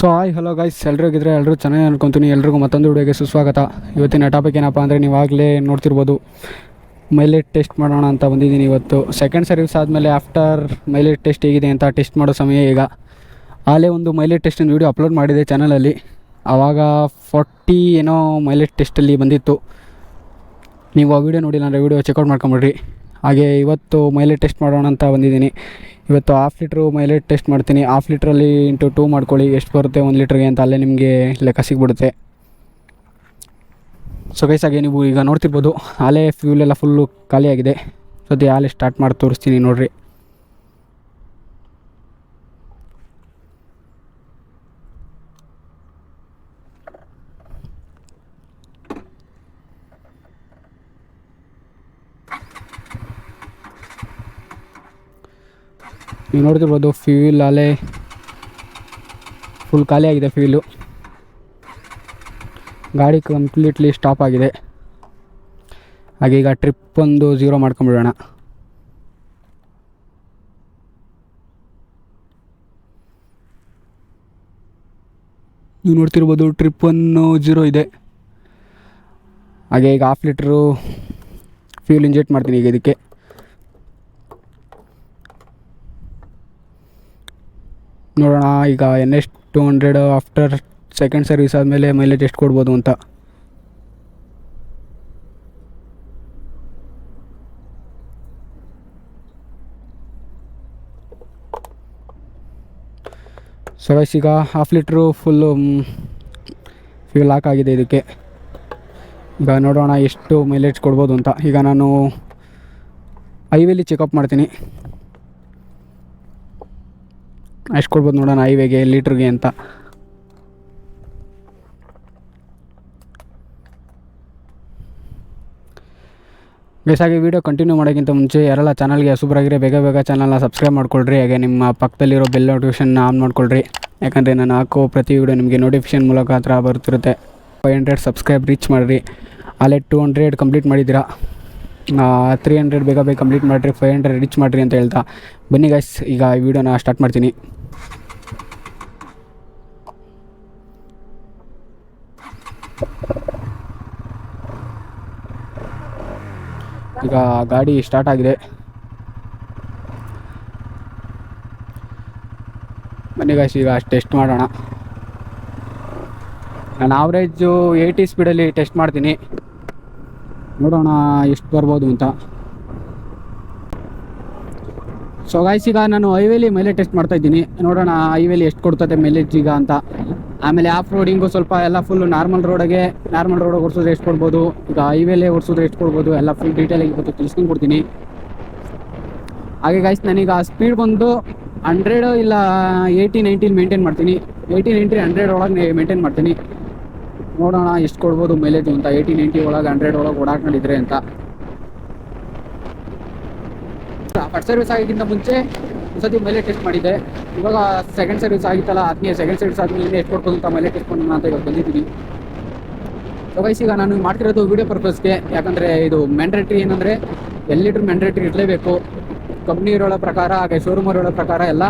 So hi hello guys ಎಲ್ರಿಗಿದ್ರೆ ಎಲ್ಲರೂ ಚೆನ್ನಾಗಿ ಅನ್ಕೊತೀನಿ. ಎಲ್ರಿಗೂ ಮತ್ತೊಂದು ವಿಡಿಯೋಗೆ ಸುಸ್ವಾಗತ. ಇವತ್ತಿನ ಟಾಪಿಕ್ ಏನಪ್ಪ ಅಂದರೆ ನೀವು ಆಗಲೇ ನೋಡ್ತಿರ್ಬೋದು. ಮೈಲೇಜ್ ಟೆಸ್ಟ್ ಮಾಡೋಣ ಅಂತ ಬಂದಿದ್ದೀನಿ ಇವತ್ತು. ಸೆಕೆಂಡ್ ಸರ್ವಿಸ್ ಆದಮೇಲೆ ಆಫ್ಟರ್ ಮೈಲೇಜ್ ಟೆಸ್ಟ್ ಹೇಗಿದೆ ಅಂತ ಟೆಸ್ಟ್ ಮಾಡೋ ಸಮಯ ಈಗ. ಆಲೇ ಒಂದು ಮೈಲೇಜ್ ಟೆಸ್ಟಿನ ವೀಡಿಯೋ ಅಪ್ಲೋಡ್ ಮಾಡಿದೆ ಚಾನಲಲ್ಲಿ ಆವಾಗ ಫಾರ್ಟಿ ಏನೋ ಮೈಲೇಜ್ ಟೆಸ್ಟಲ್ಲಿ ಬಂದಿತ್ತು. ನೀವು ಆ ವೀಡಿಯೋ ನೋಡಿಲ್ಲ ಅಂದರೆ ವಿಡಿಯೋ ಚೆಕ್ಔಟ್ ಮಾಡ್ಕೊಂಬಿಡ್ರಿ. ಹಾಗೆ ಇವತ್ತು ಮೈಲೇಜ್ ಟೆಸ್ಟ್ ಮಾಡೋಣ ಅಂತ ಬಂದಿದ್ದೀನಿ. ಇವತ್ತು ಹಾಫ್ ಲೀಟ್ರು ಮೈಲೇಜ್ ಟೆಸ್ಟ್ ಮಾಡ್ತೀನಿ. ಹಾಫ್ ಲೀಟ್ರಲ್ಲಿ ಇಂಟು ಟೂ ಮಾಡ್ಕೊಳ್ಳಿ. ಎಷ್ಟು ಬರುತ್ತೆ ಒಂದು ಲೀಟ್ರಿಗೆ ಅಂತ ಅಲ್ಲೇ ನಿಮಗೆ ಲೆಕ್ಕ ಸಿಗ್ಬಿಡುತ್ತೆ. ಸೊ ಗೈಸ್ ನೀವು ಈಗ ನೋಡ್ತಿರ್ಬೋದು. ಹಾಲೇ ಫ್ಯೂಲ್ ಎಲ್ಲ ಫುಲ್ಲು ಖಾಲಿಯಾಗಿದೆ. ಸದ್ಯ ಹಾಲೆ ಸ್ಟಾರ್ಟ್ ಮಾಡಿ ತೋರಿಸ್ತೀನಿ ನೋಡಿರಿ. ನೀವು ನೋಡ್ತಿರ್ಬೋದು ಫ್ಯೂಲ್ ಅಲೆ ಫುಲ್ ಖಾಲಿ ಆಗಿದೆ ಫ್ಯೂಲು ಗಾಡಿ ಕಂಪ್ಲೀಟ್ಲಿ ಸ್ಟಾಪ್ ಆಗಿದೆ. ಹಾಗೆ ಈಗ ಟ್ರಿಪ್ ಒಂದು ಝೀರೋ ಮಾಡ್ಕೊಂಬಿಡೋಣ. ನೀವು ನೋಡ್ತಿರ್ಬೋದು ಟ್ರಿಪ್ ಒಂದು ಜೀರೋ ಇದೆ. ಹಾಗೆ ಈಗ ಹಾಫ್ ಲೀಟ್ರು ಫ್ಯೂಲ್ ಇಂಜೆಕ್ಟ್ ಮಾಡ್ತೀನಿ ಈಗ ಇದಕ್ಕೆ. ನೋಡೋಣ. ಈಗ N S two hundred after second service ಆದಮೇಲೆ ಮೈಲೇಜ್ ಎಷ್ಟು ಕೊಡ್ಬೋದು ಅಂತ. ಸೊ ಗೈಸ್ ಈಗ ಹಾಫ್ ಲೀಟ್ರು ಫುಲ್ಲು ಫ್ಯೂಲ್ ಹಾಕಾಗಿದೆ ಇದಕ್ಕೆ. ಈಗ ನೋಡೋಣ ಎಷ್ಟು ಮೈಲೇಜ್ ಕೊಡ್ಬೋದು ಅಂತ. ಈಗ ನಾನು ಹೈವೇಲಿ ಚೆಕಪ್ ಮಾಡ್ತೀನಿ. ಎಷ್ಟು ಕೊಡ್ಬೋದು ನೋಡೋಣ ಹೈವೇಗೆ ಲೀಟ್ರಿಗೆ ಅಂತ. ಬೇಸಾಗಿ ವೀಡಿಯೋ ಕಂಟಿನ್ಯೂ ಮಾಡೋಕ್ಕಿಂತ ಮುಂಚೆ ಯಾರೆಲ್ಲ ಚಾನಲ್ಗೆ ಹೊಸಬರಾಗಿರೋ ಬೇಗ ಬೇಗ ಚಾನಲ್ನ ಸಬ್ಸ್ಕ್ರೈಬ್ ಮಾಡ್ಕೊಳ್ರಿ, ಹಾಗೆ ನಿಮ್ಮ ಪಕ್ಕದಲ್ಲಿರೋ ಬೆಲ್ ನೋಟಿಫಿಕೇಷನ್ನ ಆನ್ ಮಾಡ್ಕೊಳ್ರಿ. ಯಾಕಂದರೆ ನಾನು ಹಾಕೋ ಪ್ರತಿ ವೀಡಿಯೋ ನಿಮಗೆ ನೋಟಿಫಿಕೇಷನ್ ಮೂಲಕ ಹತ್ರ ಬರ್ತಿರುತ್ತೆ. ಫೈವ್ ಹಂಡ್ರೆಡ್ ಸಬ್ಸ್ಕ್ರೈಬ್ ರೀಚ್ ಮಾಡಿರಿ. ಅಲ್ಲೇ ಟು ಹಂಡ್ರೆಡ್ ಕಂಪ್ಲೀಟ್ ಮಾಡಿದ್ದೀರಾ? ತ್ರೀ ಹಂಡ್ರೆಡ್ ಬೇಗ ಬೇಗ ಕಂಪ್ಲೀಟ್ ಮಾಡಿರಿ ಫೈವ್ ಹಂಡ್ರೆಡ್ ರೀಚ್ ಮಾಡಿರಿ ಅಂತ ಹೇಳ್ತಾ. ಬನ್ನಿ ಗೈಸ್ ಈಗ ಈ ವಿಡಿಯೋನ ಸ್ಟಾರ್ಟ್ ಮಾಡ್ತೀನಿ. ಈಗ ಗಾಡಿ ಸ್ಟಾರ್ಟ್ ಆಗಿದೆ. ಬನ್ನಿ ಗಾಯ್ಸ್ ಈಗ ಟೆಸ್ಟ್ ಮಾಡೋಣ. ನಾನು ಆವ್ರೇಜು ಏಯ್ಟಿ ಸ್ಪೀಡಲ್ಲಿ ಟೆಸ್ಟ್ ಮಾಡ್ತೀನಿ. ನೋಡೋಣ ಎಷ್ಟು ಬರ್ಬೋದು ಅಂತ. ಸೊ ಗಾಯ್ಸ್ ಈಗ ನಾನು ಹೈವೇಲಿ ಮೈಲೇಜ್ ಟೆಸ್ಟ್ ಮಾಡ್ತಾ ಇದ್ದೀನಿ. ನೋಡೋಣ ಹೈವೇಲಿ ಎಷ್ಟು ಕೊಡ್ತದೆ ಮೈಲೇಜ್ ಈಗ ಅಂತ. ಆಮೇಲೆ ಆಫ್ ರೋಡಿಂಗು ಸ್ವಲ್ಪ ಎಲ್ಲ ಫುಲ್ ನಾರ್ಮಲ್ ರೋಡಿಗೆ ನಾರ್ಮಲ್ ರೋಡ್ ಓಡಿಸೋದು ಎಷ್ಟು ಕೊಡ್ಬೋದು? ಈಗ ಹೈವೇಲೆ ಓಡಿಸೋದು ಎಷ್ಟು ಕೊಡ್ಬೋದು? ಎಲ್ಲ ಫುಲ್ ಡೀಟೇಲಾಗಿ ಇವತ್ತು ತಿಳಿಸ್ಕೊಂಡು ಕೊಡ್ತೀನಿ. ಹಾಗೆ ಗಾಯ್ಸ್ ನಾನೀಗ ಸ್ಪೀಡ್ ಬಂದು ಹಂಡ್ರೆಡ್ ಇಲ್ಲ ಏಯ್ಟಿ ನೈನ್ಟೀನ್ ಮೇಂಟೈನ್ ಮಾಡ್ತೀನಿ. ಏಯ್ಟಿ ನೈಂಟಿ ಹಂಡ್ರೆಡ್ ಒಳಗೆ ಮೇಂಟೈನ್ ಮಾಡ್ತೀನಿ. ನೋಡೋಣ ಎಷ್ಟು ಕೊಡ್ಬೋದು ಮೈಲೇಜು ಅಂತ. ಏಯ್ಟಿ ನೈಂಟಿ ಒಳಗೆ ಹಂಡ್ರೆಡ್ ಒಳಗೆ ಓಡಾಡ್ಕೊಂಡಿದ್ರೆ ಅಂತ. ಫಸ್ಟ್ ಸರ್ವಿಸ್ ಆಗಿದ್ದ ಮುಂಚೆ ಸತಿ ಮೈಲೇಜ್ ಟೆಸ್ಟ್ ಮಾಡಿದ್ದೆ ಇವಾಗ ಸೆಕೆಂಡ್ ಸರ್ವಿಸ್ ಆಗಿತ್ತಲ್ಲ ಅದನ್ನೇ ಸೆಕೆಂಡ್ ಸರ್ವಿಸ್ ಆದಮೇಲೆ ಎಷ್ಟು ಕೊಡ್ಬೋದು ಅಂತ ಮೈಲೇಜ್ ಟೆಸ್ಟ್ ಮಾಡೋಣ ಅಂತ ಇವಾಗ ಬಂದಿದ್ದೀನಿ ಸೊ ಈಗ ನಾನು ಮಾಡ್ತಿರೋದು ವಿಡಿಯೋ ಪರ್ಪಸ್ಗೆ ಯಾಕಂದರೆ ಇದು ಮ್ಯಾಂಡ್ರೇಟ್ರಿ ಏನಂದರೆ ಎಲ್ ಲೀಟ್ರ್ ಮ್ಯಾಂಡ್ರೇಟ್ರಿ ಇರಲೇಬೇಕು. ಕಂಪ್ನಿ ಇರೋಳ ಪ್ರಕಾರ, ಹಾಗೆ ಶೋರೂಮ್ ಇರೋಳ ಪ್ರಕಾರ ಎಲ್ಲ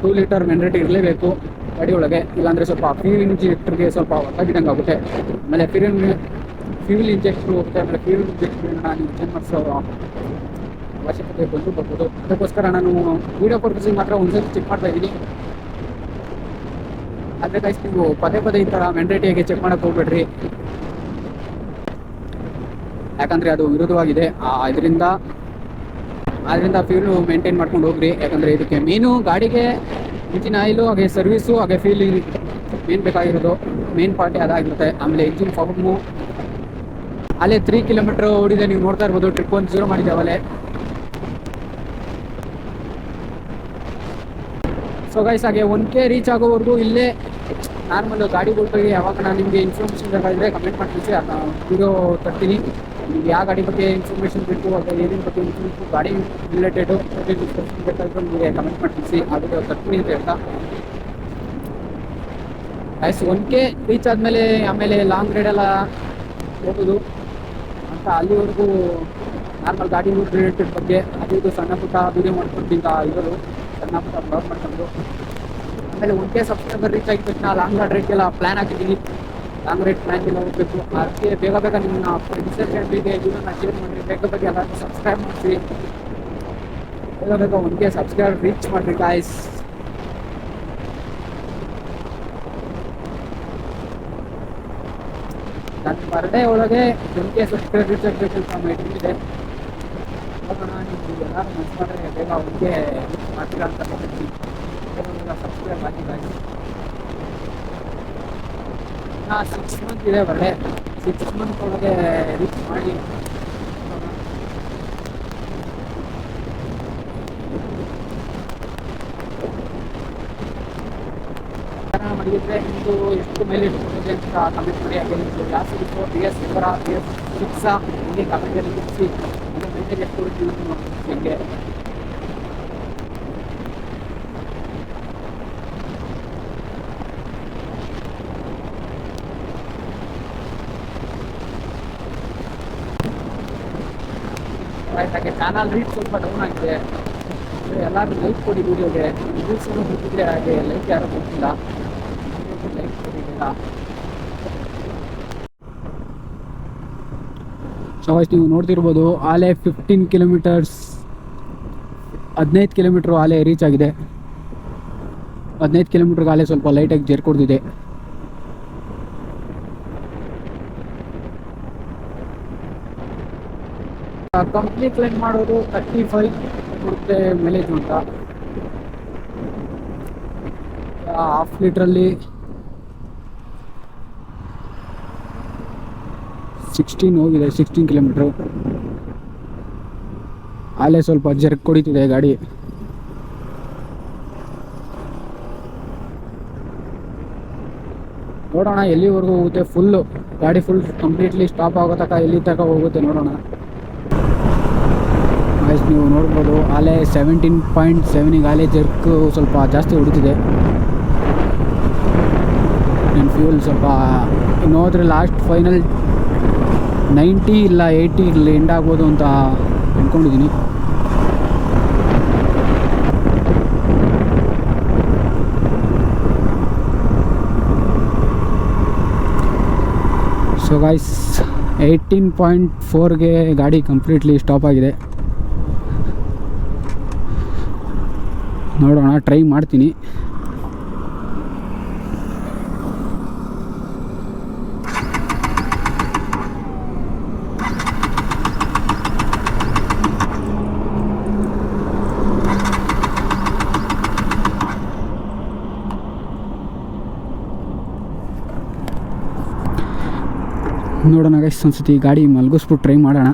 ಟೂ ಲೀಟರ್ ಮ್ಯಾಂಡ್ರೇಟ್ರಿ ಇರಲೇಬೇಕು ಗಾಡಿ ಒಳಗೆ. ಇಲ್ಲಾಂದರೆ ಸ್ವಲ್ಪ ಫ್ಯೂಲ್ ಇಂಜೆಕ್ಟ್ರಿಗೆ ಸ್ವಲ್ಪ ಹೊತ್ತಾಗಿದ್ದಂಗೆ ಆಗುತ್ತೆ. ಆಮೇಲೆ ಫ್ಯೂಲ್ ಫ್ಯೂಲ್ ಇಂಜೆಕ್ಟ್ರು ಹೋಗುತ್ತೆ, ಆಮೇಲೆ ಫ್ಯೂಲ್ ಇಂಜೆಕ್ಟ್ರನ್ನ ನಾನು ಚೇಂಜ್ ಮಾಡಿಸೋ ಅವಶ್ಯಕತೆ ಬಂದು ಬರ್ಬೋದು. ಅದಕ್ಕೋಸ್ಕರ ನಾನು ವೀಡಿಯೋ ಪರ್ಪಸಿಗೆ ಮಾತ್ರ ಒಂದ್ಸತಿ ಚೆಕ್ ಮಾಡ್ತಾ ಇದ್ದೀನಿ. ಅದೇ ಗೈಸ್ ನೀವು ಪದೇ ಪದೇ ಈ ಥರ ಆಗಿ ಚೆಕ್ ಮಾಡಕ್ಕೆ ಹೋಗ್ಬೇಡ್ರಿ. ಯಾಕಂದರೆ ಅದು ವಿರೋಧವಾಗಿದೆ ಇದರಿಂದ ಅದರಿಂದ ಫ್ಯೂಲು ಮೇಂಟೈನ್ ಮಾಡ್ಕೊಂಡು ಹೋಗ್ರಿ. ಯಾಕಂದರೆ ಇದಕ್ಕೆ ಮೇನು ಗಾಡಿಗೆ ಇಂಜಿನ್ ಆಯಿಲು ಹಾಗೆ ಸರ್ವಿಸು ಹಾಗೆ ಫ್ಯೂಲ್ ಮೇನ್ ಬೇಕಾಗಿರೋದು. ಮೇನ್ ಪಾರ್ಟಿ ಅದಾಗಿರುತ್ತೆ. ಆಮೇಲೆ ಇಂಜಿನ್ ಫಾರ್ಮು ಅಲ್ಲೇ ತ್ರೀ ಕಿಲೋಮೀಟ್ರ್ ಓಡಿದೆ. ನೀವು ನೋಡ್ತಾ ಇರ್ಬೋದು. ಟ್ರಿಪ್ ಒಂದು ಜೀರೋ ಮಾಡಿದ್ದಾವಲ್ಲೇ ಸೊ ಗೈಸ್ ಹಾಗೆ ಒನ್ ಕೆ ರೀಚ್ ಆಗೋವರೆಗೂ ಇಲ್ಲೇ ನಾರ್ಮಲ್ ಗಾಡಿ ಬಗ್ಗೆ ಯಾವಾಗ ನಾನು ನಿಮಗೆ ಇನ್ಫಾರ್ಮೇಷನ್ ಬೇಕಾದರೆ ಕಮೆಂಟ್ ಮಾಡಿ ಅದನ್ನ ವಿಡಿಯೋ ತರ್ತೀನಿ. ನಿಮ್ಗೆ ಯಾವ ಗಾಡಿ ಬಗ್ಗೆ ಇನ್ಫಾರ್ಮೇಷನ್ ಬೇಕು, ಅಥವಾ ಏನೇನು ಬಗ್ಗೆ ಇನ್ಫಾರ್ಮೇಷನ್ ಗಾಡಿ ರಿಲೇಟೆಡ್ ಇನ್ಫಾರ್ಮೇಷನ್ ಬೇಕಾದರೂ ನಿಮಗೆ ಕಮೆಂಟ್ ಮಾಡಿ ತಿಳಿಸಿ, ಆ ವಿಡಿಯೋ ತರ್ತೀನಿ ಅಂತ ಹೇಳ್ತಾ. ಆಯ್ಸ್ ಒನ್ ಕೆ ರೀಚ್ ಆದಮೇಲೆ ಆಮೇಲೆ ಲಾಂಗ್ ರೈಡೆಲ್ಲ ಹೋಗೋದು. ಅಂತ ಅಲ್ಲಿವರೆಗೂ ನಾರ್ಮಲ್ ಗಾಡಿ ರಿಲೇಟೆಡ್ ಬಗ್ಗೆ ಅದು ಸಣ್ಣ ಪುಟ್ಟ ವಿಡಿಯೋ ಮಾಡ್ಕೊಂಡು ಈಗ ಸಣ್ಣ ಪುಟ್ಟ ಬ್ಲಾಗ್ ಮಾಡ್ಕೊಂಡು ಆಮೇಲೆ ಒನ್ ಕೆ ಸಬ್ಸ್ಕ್ರೈಬರ್ ರೀಚ್ ಆಗಿದ ತಕ್ಷಣ ಲಾಂಗ್ ರೈಡ್ಗೆಲ್ಲ ಪ್ಲ್ಯಾನ್ ಹಾಕಿದ್ದೀನಿ ಲಾಂಗ್ ರೈಡ್ ಪ್ಲ್ಯಾನ್ಗೆಲ್ಲ ಹೋಗಬೇಕು ಅದಕ್ಕೆ ಬೇಗ ಬೇಗ ನಿಮ್ಮ ಫ್ರೆಂಡ್ಸ್ ಫ್ರೆಂಡ್ರಿಗೆ ವಿಡಿಯೋನ ಶೇರ್ ಮಾಡಿರಿ ಬೇಗ ಬೇಗ ಎಲ್ಲರೂ ಸಬ್ಸ್ಕ್ರೈಬ್ ಮಾಡಿಸಿ ಬೇಗ ಬೇಗ ಒನ್ ಕೆ ಸಬ್ಸ್ಕ್ರೈಬರ್ ರೀಚ್ ಮಾಡಿರಿ ಗಾಯ್ಸ್ ನನ್ನ ಬರ್ಡೇ ಒಳಗೆ ಒನ್ ಕೆ ಸಬ್ಸ್ಕ್ರೈಬ್ ರೀಚ್ ಆಗಬೇಕು ಅಂತ ನಮ್ಮ ಇಟ್ಟಿದೆ ನೋಡೋಣ ನೀವು ಎಲ್ಲರೂ ಮನ್ಸು ಮಾಡಿದ್ರೆ ಬೇಗ ಒನ್ಗೆ ರೀಚ್ ಮಾಡ್ತೀರಾ ಅಂತ ಹೇಳ್ತೀನಿ ಬೇಗ ಬೇಗ ಸಬ್ಸ್ಕ್ರೈಬ್ ಆಗಿ ಗಾಯ್ಸ್ ನಾ ಸಿಕ್ಸ್ ಮಂತ್ ಇದೆ ಬರ್ಡೇ ಸಿಕ್ಸ್ ಮಂತ್ ಒಳಗೆ ರೀಚ್ ಮಾಡಿ ನೋಡೋಣ. ಚೆನ್ನಾಗಿ ಮಡಗಿದ್ರೆ ನಿಮ್ಮದು ಎಷ್ಟು ಮೇಲೆ ಇಟ್ಕೊಂಡಿದೆ ಅಂತ ಕಮೆಂಟ್ ಮಾಡಿ ಹಾಗೆ ನಿಮ್ಮದು ಯಾವ ಸಿಕ್ಸು ಬಿ ಎಸ್ ಸಿಕ್ಕರ ಬಿ ಎಸ್ ಸಿಕ್ಸಾ ಹೀಗೆ ಕಮೆಂಟಲ್ಲಿ ತಿಳಿಸಿ ಅದು ಮೈಲೇಜ್ ಎಷ್ಟು ಕೊಡ್ತೀವಿ ಅಂತ ಹೆಂಗೆ ಚಾನಲ್ ರೀಚ್ ಸ್ವಲ್ಪ ಡೌನ್ ಆಗಿದೆ. ಎಲ್ಲರೂ ಲೈಕ್ ಕೊಡಿ ವೀಡಿಯೋಗೆ ರೀಲ್ಸ್ ಏನೋ ಬಿಟ್ಟಿದ್ರೆ ಹಾಗೆ ಲೈಕ್ ಯಾರು ಕೊಟ್ಟಿಲ್ಲ ಲೈಕ್ ಕೊಡಿಲ್ಲ ಸೊ ನೀವು ನೋಡ್ತಿರ್ಬೋದು ಆಲೆ ಫಿಫ್ಟೀನ್ ಕಿಲೋಮೀಟರ್ಸ್ ಹದಿನೈದು ಕಿಲೋಮೀಟ್ರ್ ಆಲೆ ರೀಚ್ ಆಗಿದೆ. ಹದಿನೈದು ಕಿಲೋಮೀಟ್ರ್ಗೆ ಆಲೆ ಸ್ವಲ್ಪ ಲೈಟಾಗಿ ಜೇರ್ಕೊಡ್ತಿದೆ. ಕಂಪ್ನಿ ಕ್ಲೈಮ್ ಮಾಡೋದು ತರ್ಟಿ ಫೈವ್ ಕೊಡುತ್ತೆ ಮೈಲೇಜ್ ಅಂತ ಹಾಫ್ ಲೀಟ್ರಲ್ಲಿ ಸಿಕ್ಸ್ಟೀನ್ ಹೋಗಿದೆ ಸಿಕ್ಸ್ಟೀನ್ ಕಿಲೋಮೀಟ್ರು ಅಲ್ಲೇ ಸ್ವಲ್ಪ ಜರ್ಕ್ ಕೊಡಿತಿದೆ ಗಾಡಿ. ನೋಡೋಣ ಎಲ್ಲಿವರೆಗೂ ಹೋಗುತ್ತೆ ಫುಲ್ಲು ಗಾಡಿ ಫುಲ್ ಕಂಪ್ಲೀಟ್ಲಿ ಸ್ಟಾಪ್ ಆಗೋ ತನಕ ಎಲ್ಲಿ ತನಕ ಹೋಗುತ್ತೆ ನೋಡೋಣ. ನೀವು ನೋಡ್ಬೋದು, ಆಲೆ ಸೆವೆಂಟೀನ್ ಪಾಯಿಂಟ್ ಸೆವೆನಿಗೆ ಆಲೆ ಜರ್ಕ್ ಸ್ವಲ್ಪ ಜಾಸ್ತಿ ಹುಡುತಿದೆ. ನನ್ನ ಫ್ಯೂಲ್ ಸ್ವಲ್ಪ ನೋಡಿದ್ರೆ ಲಾಸ್ಟ್ ಫೈನಲ್ ನೈಂಟಿ ಇಲ್ಲ ಏಯ್ಟಿ ಇಲ್ಲಿ ಎಂಡ್ ಆಗ್ಬೋದು ಅಂತ ಅಂದ್ಕೊಂಡಿದ್ದೀನಿ ಸೊ ಗಾಯ್ಸ್ ಏಯ್ಟೀನ್ ಪಾಯಿಂಟ್ ಫೋರ್ಗೆ ಗಾಡಿ ಕಂಪ್ಲೀಟ್ಲಿ ಸ್ಟಾಪ್ ಆಗಿದೆ. ನೋಡೋಣ ಟ್ರೈ ಮಾಡ್ತೀನಿ. ನೋಡೋಣ ಗೈಸ್ ಒಂದ್ಸತಿ ಗಾಡಿ ಮಲಗಿಸ್ಬಿಟ್ಟು ಟ್ರೈ ಮಾಡೋಣ.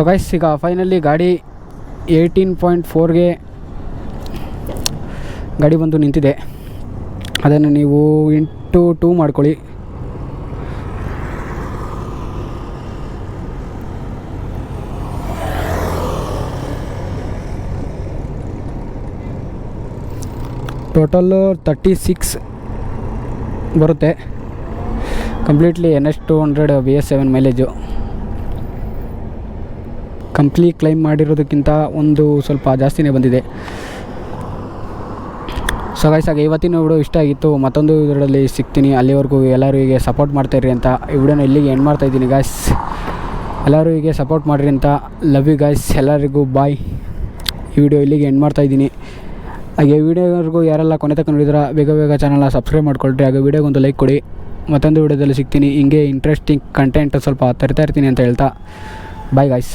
ಸೊ ಗೈಸ್ ಈಗ ಫೈನಲಿ ಗಾಡಿ ಏಯ್ಟೀನ್ ಪಾಯಿಂಟ್ ಫೋರ್ಗೆ ಗಾಡಿ ಬಂದು ನಿಂತಿದೆ. ಅದನ್ನು ನೀವು ಇಂಟು ಟೂ ಮಾಡ್ಕೊಳ್ಳಿ. ಟೋಟಲ್ಲು ತರ್ಟಿ ಸಿಕ್ಸ್ ಬರುತ್ತೆ. Completely N S two hundred B S seven mileage Kampli claim ಮಾಡಿರೋದಕ್ಕಿಂತ ಒಂದು ಸ್ವಲ್ಪ ಜಾಸ್ತಿನೇ ಬಂದಿದೆ. ಸೊ ಗೈಸ್ ಹಾಗೆ ಇವತ್ತಿನ ವಿಡಿಯೋ ಇಷ್ಟ ಆಗಿತ್ತು, ಮತ್ತೊಂದು ಇದರಲ್ಲಿ ಸಿಗ್ತೀನಿ. ಅಲ್ಲಿವರೆಗೂ ಎಲ್ಲರೂ ಹೀಗೆ ಸಪೋರ್ಟ್ ಮಾಡ್ತಾಯಿರಿ ಅಂತ ಈ ವಿಡಿಯೋನ ಇಲ್ಲಿಗೆ ಎಂಡ್ ಮಾಡ್ತಾಯಿದ್ದೀನಿ ಗಾಯ್ಸ್ ಎಲ್ಲರೂ ಹೀಗೆ ಸಪೋರ್ಟ್ ಮಾಡಿರಿ ಅಂತ ಲವ್ ಯು ಗಾಯ್ಸ್ ಎಲ್ಲರಿಗೂ ಬಾಯ್ ಈ ವಿಡಿಯೋ ಇಲ್ಲಿಗೆ ಎಂಡ್ ಮಾಡ್ತಾ ಇದ್ದೀನಿ. ಹಾಗೆ ವಿಡಿಯೋವರೆಗೂ ಯಾರೆಲ್ಲ ಕೊನೆ ತಕ್ಕ ನೋಡಿದ್ರೆ, ಬೇಗ ಬೇಗ ಚಾನಲ್ನ ಸಬ್ಸ್ಕ್ರೈಬ್ ಮಾಡ್ಕೊಳ್ರಿ. ಹಾಗೆ ವಿಡಿಯೋಗೊಂದು ಲೈಕ್ ಕೊಡಿ. ಮತ್ತೊಂದು ವಿಡಿಯೋದಲ್ಲಿ ಸಿಗ್ತೀನಿ. ಹಿಂಗೆ ಇಂಟ್ರೆಸ್ಟಿಂಗ್ ಕಂಟೆಂಟ್ ಸ್ವಲ್ಪ ತರ್ತಾ ಇರ್ತೀನಿ ಅಂತ ಹೇಳ್ತಾ. Bye guys